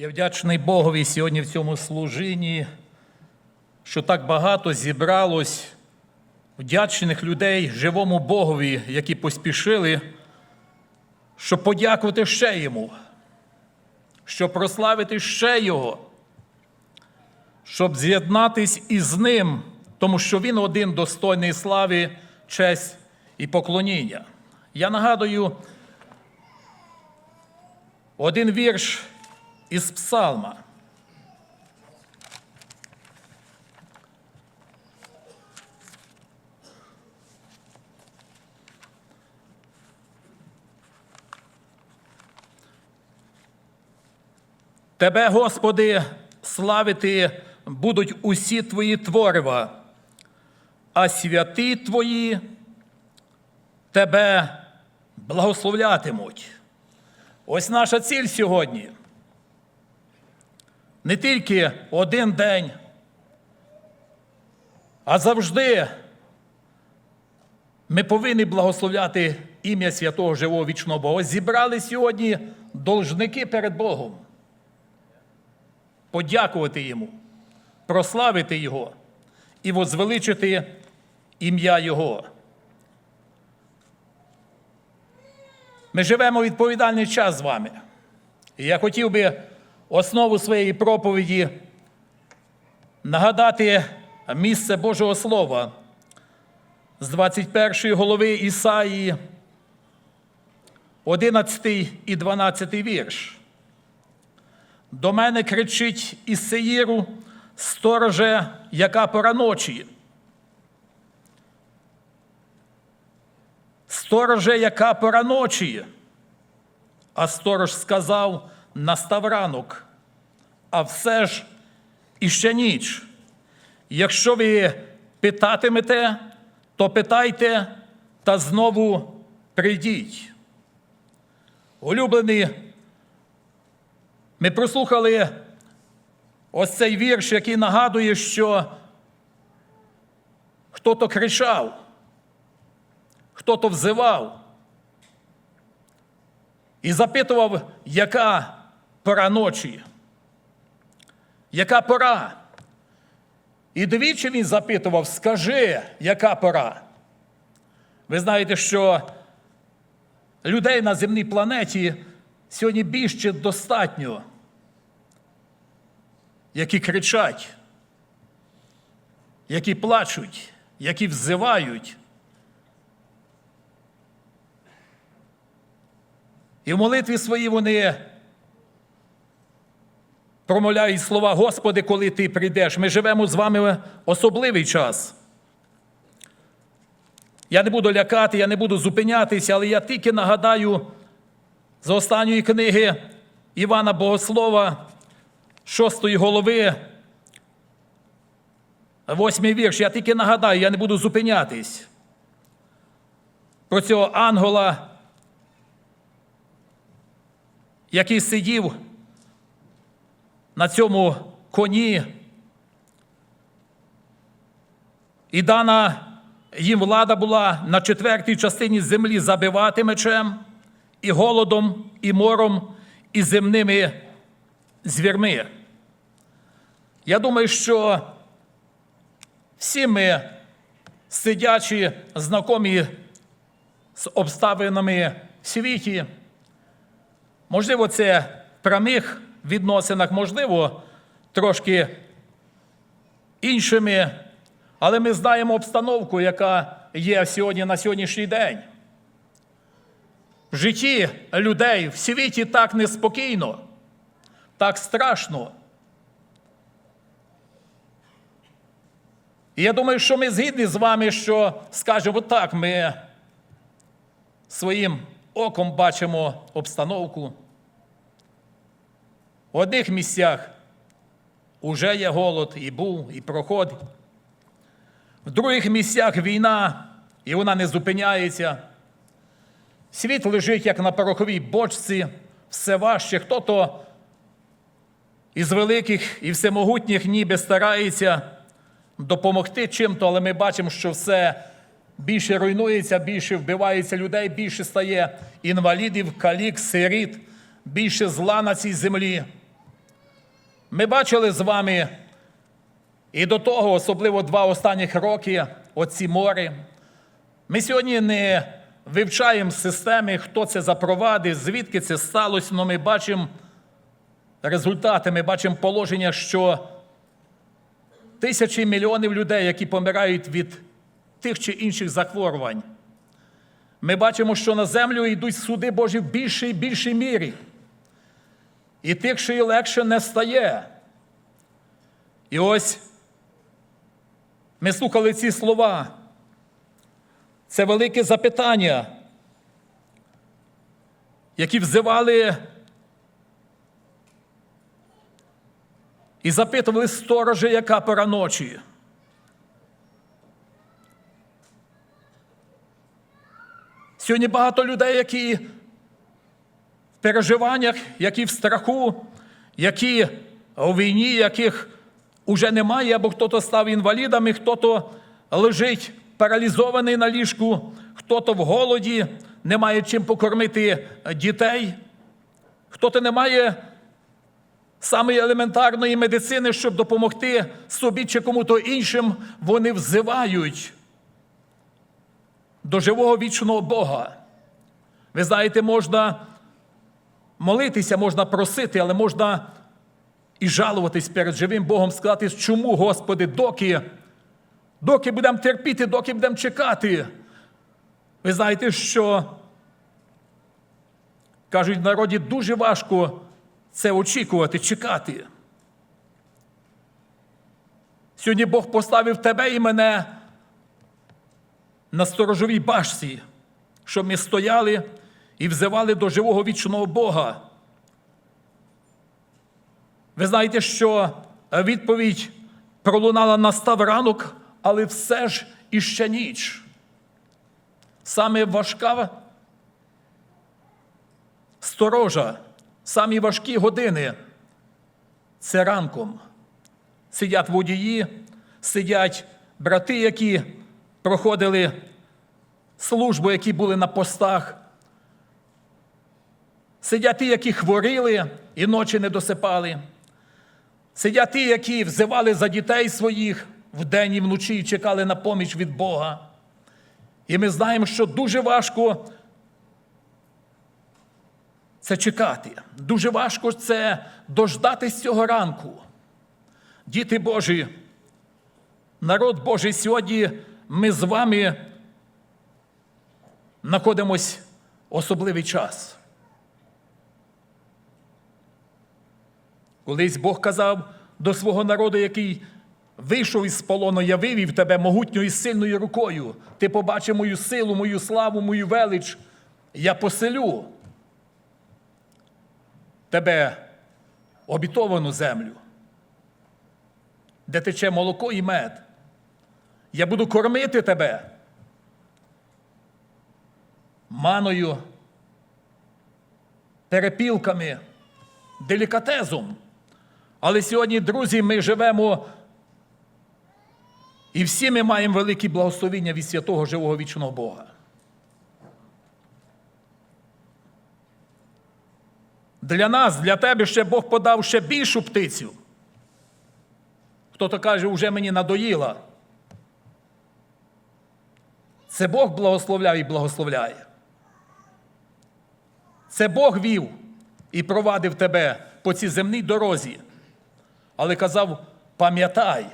Я вдячний Богові сьогодні в цьому служінні, що так багато зібралось вдячних людей живому Богові, які поспішили, щоб подякувати ще йому, щоб прославити ще Його, щоб з'єднатись із ним, тому що Він один достойний слави, честь і поклоніння. Я нагадую один вірш із Псалма. Тебе, Господи, славити будуть усі Твої творива, а святі Твої Тебе благословлятимуть. Ось наша ціль сьогодні. Не тільки один день, а завжди ми повинні благословляти ім'я святого живого вічного Бога. Зібрали сьогодні должники перед Богом. Подякувати Йому, прославити Його і возвеличити ім'я Його. Ми живемо відповідальний час з вами. І я хотів би основу своєї проповіді нагадати місце Божого Слова з 21 голови Ісаї, 11 і 12 вірш. До мене кричить із Сеїру стороже, яка пора ночі. Стороже, яка пора ночі. А сторож сказав, настав ранок, а все ж іще ніч. Якщо ви питатимете, то питайте та знову прийдіть. Улюблені, ми прослухали ось цей вірш, який нагадує, що хто-то кричав, хто-то взивав і запитував, яка пора ночі, яка пора. І двічі він запитував, скажи, яка пора. Ви знаєте, що людей на земній планеті сьогодні більше достатньо, які кричать, які плачуть, які взивають. І в молитві своїй вони промовляють слова Господи, коли Ти прийдеш. Ми живемо з вами особливий час. Я не буду лякати, я не буду зупинятися, але я тільки нагадаю з останньої книги Івана Богослова, 6 голови, восьмий вірш. Я тільки нагадаю, я не буду зупинятись. Про цього ангела, який сидів на цьому коні, і дана їм влада була на четвертій частині землі забивати мечем, і голодом, і мором, і земними звірми. Я думаю, що всі ми, сидячи, знайомі з обставинами в світі, можливо, це прямих відносинах, можливо, трошки іншими, але ми знаємо обстановку, яка є сьогодні на сьогоднішній день. В житті людей в світі так неспокійно, так страшно. І я думаю, що ми згідні з вами, що скажемо так, ми своїм оком бачимо обстановку. В одних місцях уже є голод, і був, і проходить. В других місцях війна, і вона не зупиняється. Світ лежить, як на пороховій бочці, все важче. Хто-то із великих і всемогутніх ніби старається допомогти чим-то, але ми бачимо, що все більше руйнується, більше вбивається людей, більше стає інвалідів, калік, сиріт, більше зла на цій землі. Ми бачили з вами і до того, особливо два останніх роки, оці мори. Ми сьогодні не вивчаємо системи, хто це запровадив, звідки це сталося, але ми бачимо результати, ми бачимо положення, що тисячі мільйонів людей, які помирають від тих чи інших захворювань. Ми бачимо, що на землю йдуть суди Божі в більшій і більшій мірі. І тихше і легше не стає. І ось ми слухали ці слова. Це велике запитання, які взивали і запитували сторожа, яка пора ночі. Сьогодні багато людей, які переживаннях, які в страху, які у війні, яких уже немає, або хто-то став інвалідами, хто-то лежить паралізований на ліжку, хто-то в голоді, не має чим покормити дітей, хто-то не має самої елементарної медицини, щоб допомогти собі чи кому-то іншим, вони взивають до живого вічного Бога. Ви знаєте, можна молитися, можна просити, але можна і жалуватись перед живим Богом, сказати, чому, Господи, доки, доки будемо терпіти, доки будемо чекати. Ви знаєте, що кажуть, в народі дуже важко це очікувати, чекати. Сьогодні Бог поставив тебе і мене на сторожовій башці, щоб ми стояли і взивали до живого вічного Бога. Ви знаєте, що відповідь пролунала настав ранок, але все ж іще ніч. Саме важка сторожа, самі важкі години це ранком. Сидять водії, сидять брати, які проходили службу, які були на постах. Сидять ті, які хворіли і ночі не досипали. Сидять ті, які взивали за дітей своїх вдень і вночі і чекали на поміч від Бога. І ми знаємо, що дуже важко це чекати. Дуже важко це дождатись цього ранку. Діти Божі, народ Божий, сьогодні ми з вами знаходимось в особливий час. Колись Бог казав до свого народу, який вийшов із полону, я вивів тебе могутньою і сильною рукою. Ти побачив мою силу, мою славу, мою велич. Я поселю тебе обітовану землю, де тече молоко і мед. Я буду кормити тебе маною, перепілками, делікатезом. Але сьогодні, друзі, ми живемо і всі ми маємо великі благословіння від святого живого вічного Бога. Для нас, для тебе ще Бог подав ще більшу птицю. Хто-то каже, вже мені надоїла. Це Бог благословляє і благословляє. Це Бог вів і провадив тебе по цій земній дорозі. Але казав: пам'ятай,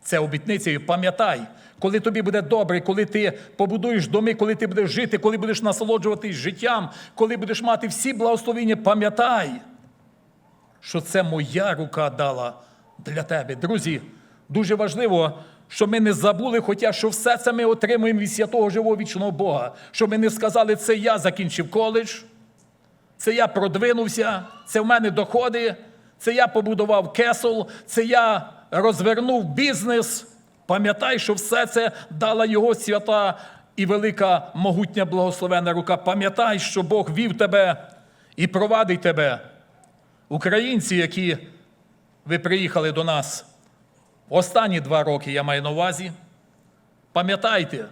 це обітницею, пам'ятай, коли тобі буде добре, коли ти побудуєш доми, коли ти будеш жити, коли будеш насолоджуватись життям, коли будеш мати всі благословення, пам'ятай, що це моя рука дала для тебе. Друзі, дуже важливо, щоб ми не забули, хоча що все це ми отримуємо від святого живого вічного Бога. Щоб ми не сказали, це я закінчив коледж, це я продвинувся, це в мене доходи, це я побудував кесл, це я розвернув бізнес. Пам'ятай, що все це дала його свята і велика могутня благословена рука. Пам'ятай, що Бог вів тебе і провадить тебе. Українці, які ви приїхали до нас останні два роки, я маю на увазі. Пам'ятайте,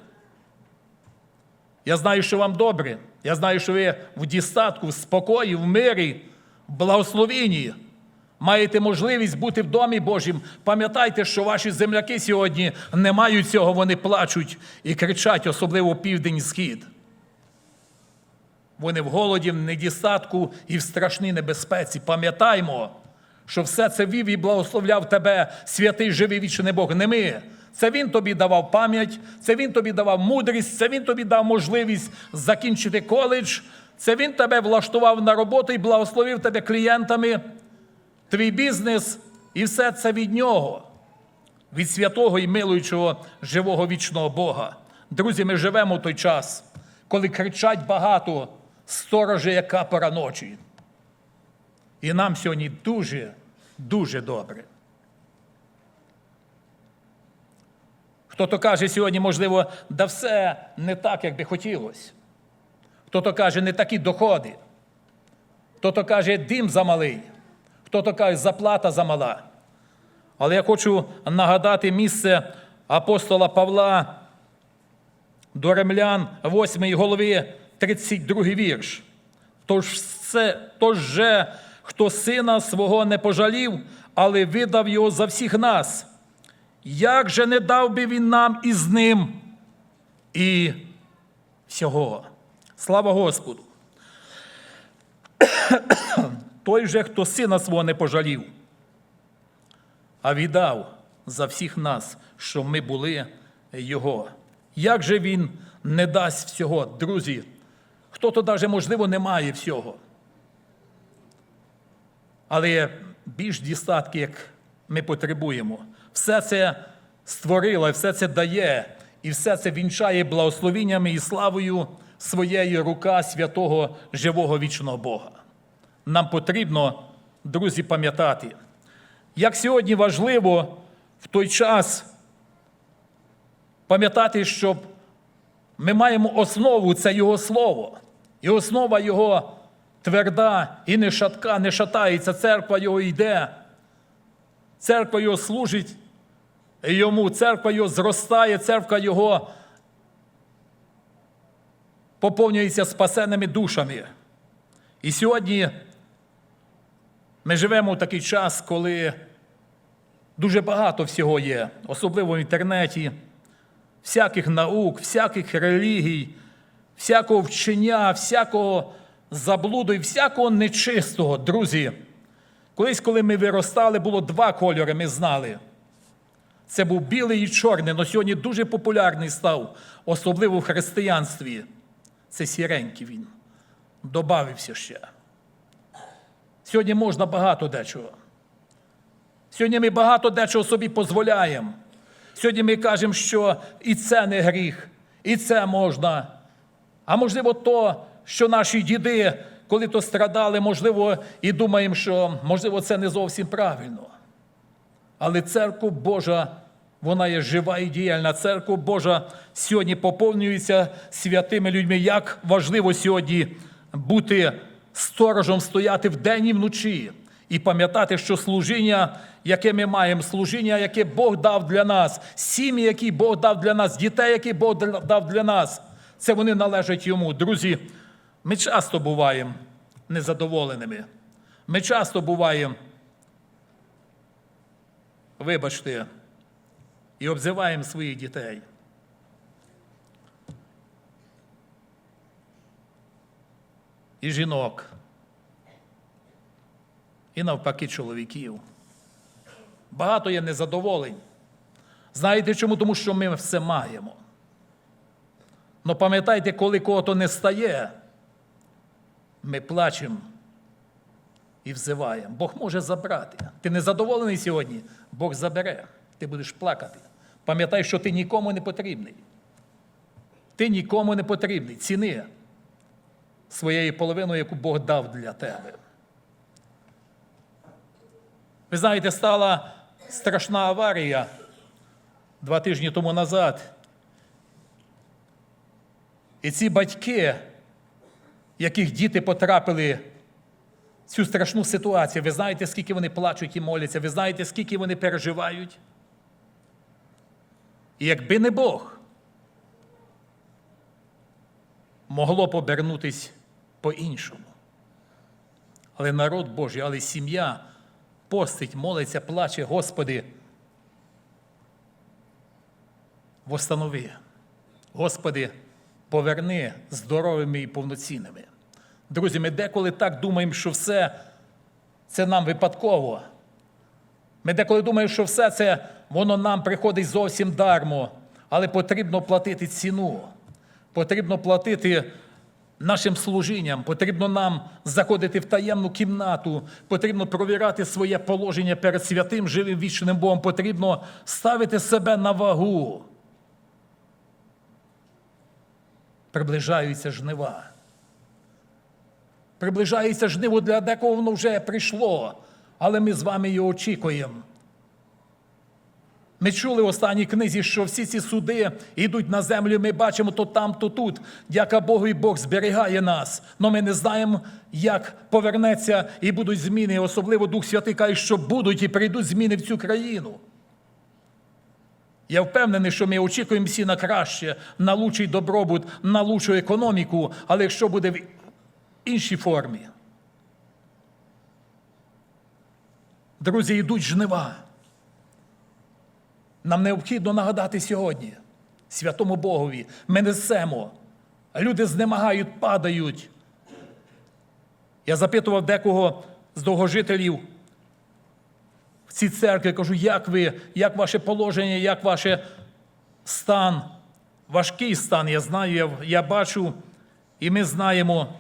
я знаю, що вам добре. Я знаю, що ви в дістатку, в спокої, в мирі, в благословенні. Маєте можливість бути в домі Божім, пам'ятайте, що ваші земляки сьогодні не мають цього, вони плачуть і кричать, особливо південь схід. Вони в голоді, в недістатку і в страшній небезпеці. Пам'ятаймо, що все це вів і благословляв тебе, святий живий вічний Бог. Не ми. Це Він тобі давав пам'ять, це Він тобі давав мудрість, це Він тобі дав можливість закінчити коледж, це Він тебе влаштував на роботу і благословив тебе клієнтами, твій бізнес, і все це від нього, від святого і милуючого живого вічного Бога. Друзі, ми живемо в той час, коли кричать багато сторожі, яка пора ночі. І нам сьогодні дуже, дуже добре. Хто-то каже сьогодні, можливо, да все не так, як би хотілося. Хто-то каже, не такі доходи. Хто-то каже, дим замалий. Хто-то каже, заплата замала. Але я хочу нагадати місце апостола Павла до ремлян 8 голови 32 вірш. Тож, все, тож же, хто сина свого не пожалів, але видав його за всіх нас, як же не дав би він нам із ним і всього. Слава Господу! Той же, хто сина свого не пожалів, а віддав за всіх нас, що ми були Його. Як же Він не дасть всього, друзі? Хто-то навіть, можливо, не має всього. Але більш дістатки, як ми потребуємо. Все це створило, все це дає, і все це вінчає благословіннями і славою своєї рука святого живого вічного Бога. Нам потрібно, друзі, пам'ятати, як сьогодні важливо в той час пам'ятати, щоб ми маємо основу це Його Слово. І основа Його тверда і не шатка, не шатається. Церква Його йде. Церква Його служить йому, церква Його зростає, церква Його поповнюється спасеними душами. І сьогодні ми живемо в такий час, коли дуже багато всього є, особливо в інтернеті, всяких наук, всяких релігій, всякого вчення, всякого заблуду і всякого нечистого, друзі. Колись, коли ми виростали, було два кольори, ми знали. Це був білий і чорний, але сьогодні дуже популярний став, особливо в християнстві. Це сіренький він. Добавився ще. Сьогодні можна багато дечого. Сьогодні ми багато дечого собі дозволяємо. Сьогодні ми кажемо, що і це не гріх, і це можна. А можливо, то, що наші діди, коли то страдали, можливо, і думаємо, що можливо це не зовсім правильно. Але церква Божа, вона є жива і діяльна. Церква Божа сьогодні поповнюється святими людьми. Як важливо сьогодні бути сторожем, стояти вдень і вночі і пам'ятати, що служіння, яке ми маємо, служіння, яке Бог дав для нас, сім'ї, які Бог дав для нас, дітей, які Бог дав для нас, це вони належать йому. Друзі, ми часто буваємо незадоволеними. Ми часто буваємо вибачте, і обзиваємо своїх дітей. І жінок, і навпаки чоловіків. Багато є незадоволень. Знаєте чому? Тому що ми все маємо. Но пам'ятайте, коли кого-то не стає, ми плачемо і взиваємо. Бог може забрати. Ти не задоволений сьогодні, Бог забере. Ти будеш плакати. Пам'ятай, що ти нікому не потрібний. Ти нікому не потрібний. Ціни своєю половиною, яку Бог дав для тебе. Ви знаєте, стала страшна аварія два тижні тому назад. І ці батьки, яких діти потрапили в цю страшну ситуацію, ви знаєте, скільки вони плачуть і моляться, ви знаєте, скільки вони переживають? І якби не Бог, могло б обернутись по-іншому. Але народ Божий, але сім'я постить, молиться, плаче, Господи, восстанови. Господи, поверни здоровими і повноцінними. Друзі, ми деколи так думаємо, що все це нам випадково. Ми деколи думаємо, що все це воно нам приходить зовсім дармо, але потрібно платити ціну. Потрібно платити нашим служінням, потрібно нам заходити в таємну кімнату, потрібно провіряти своє положення перед святим, живим вічним Богом, потрібно ставити себе на вагу. Приближаються жнива. Приближається жниво для декого воно вже прийшло, але ми з вами його очікуємо. Ми чули в останній книзі, що всі ці суди йдуть на землю, ми бачимо то там, то тут. Дяка Богу, і Бог зберігає нас. Але ми не знаємо, як повернеться і будуть зміни. Особливо Дух Святий каже, що будуть і прийдуть зміни в цю країну. Я впевнений, що ми очікуємо всі на краще, на лучший добробут, на лучшу економіку, але якщо буде в іншій формі. Друзі, йдуть жнива. Нам необхідно нагадати сьогодні, святому Богові, ми несемо. Люди знемагають, падають. Я запитував декого з довгожителів в цій церкві, кажу, як ви, як ваше положення, як ваш стан, важкий стан, я знаю, я, я бачу, і ми знаємо,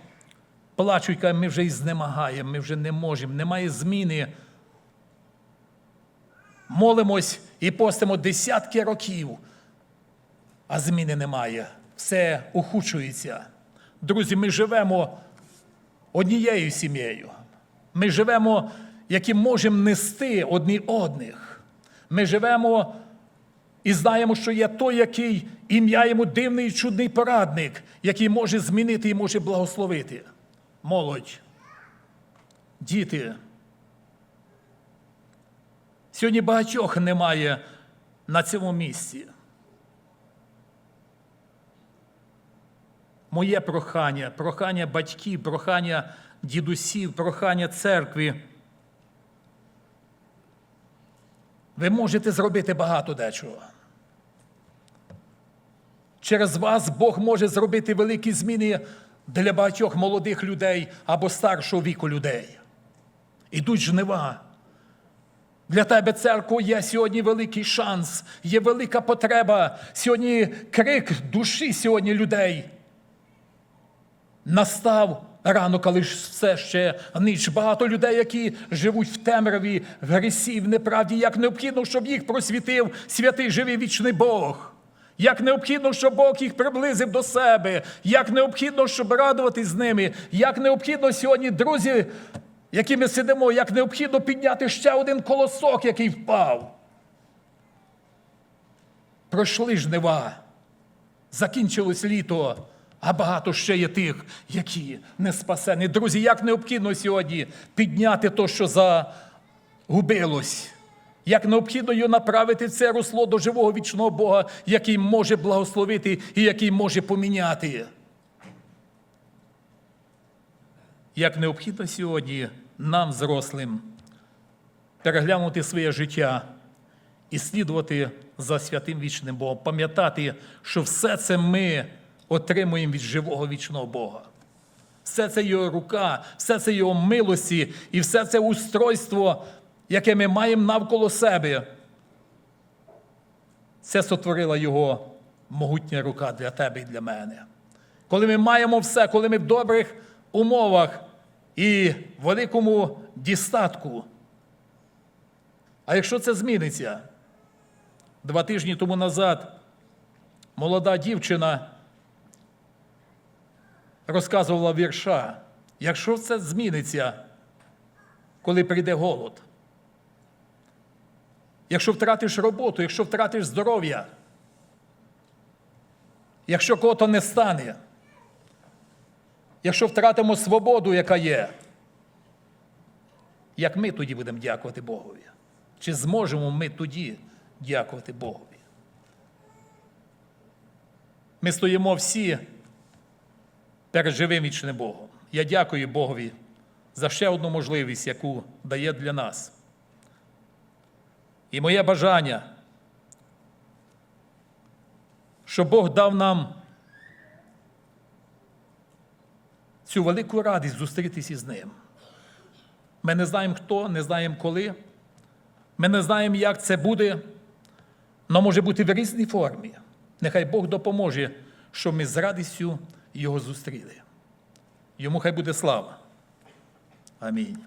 плачуть, ми вже і знемагаємо, ми вже не можемо, немає зміни. Молимось і постимо десятки років, а зміни немає. Все ухудшується. Друзі, ми живемо однією сім'єю. Ми живемо, які можемо нести одні одних. Ми живемо і знаємо, що є той, який ім'я йому дивний і чудний порадник, який може змінити і може благословити. Молодь, діти. Сьогодні багатьох немає на цьому місці. Моє прохання, прохання батьків, прохання дідусів, прохання церкви. Ви можете зробити багато дечого. Через вас Бог може зробити великі зміни для багатьох молодих людей або старшого віку людей. Ідуть жнива. Для тебе, церква, є сьогодні великий шанс, є велика потреба. Сьогодні крик душі сьогодні людей. Настав ранок, але ж все ще ніч. Багато людей, які живуть в темряві, в грісі, в неправді, як необхідно, щоб їх просвітив святий живий вічний Бог. Як необхідно, щоб Бог їх приблизив до себе, як необхідно, щоб радуватись з ними, як необхідно сьогодні, друзі, які ми сидимо, як необхідно підняти ще один колосок, який впав. Пройшли жнива, закінчилось літо, а багато ще є тих, які не спасені. Друзі, як необхідно сьогодні підняти то, що загубилось. Як необхідно його направити це русло до живого вічного Бога, який може благословити і який може поміняти. Як необхідно сьогодні нам, зрослим, переглянути своє життя і слідувати за святим вічним Богом, пам'ятати, що все це ми отримуємо від живого вічного Бога. Все це його рука, все це його милості і все це устройство, яке ми маємо навколо себе. Це сотворила його могутня рука для тебе і для мене. Коли ми маємо все, коли ми в добрих умовах і великому дістатку. А якщо це зміниться, два тижні тому назад молода дівчина розказувала вірша, якщо це зміниться, коли прийде голод, якщо втратиш роботу, якщо втратиш здоров'я, якщо кого-то не стане, якщо втратимо свободу, яка є, як ми тоді будемо дякувати Богові? Чи зможемо ми тоді дякувати Богові? Ми стоїмо всі перед живим вічним Богом. Я дякую Богові за ще одну можливість, яку дає для нас. І моє бажання, щоб Бог дав нам цю велику радість зустрітися з ним. Ми не знаємо хто, не знаємо коли. Ми не знаємо, як це буде, але може бути в різній формі. Нехай Бог допоможе, щоб ми з радістю його зустріли. Йому хай буде слава. Амінь.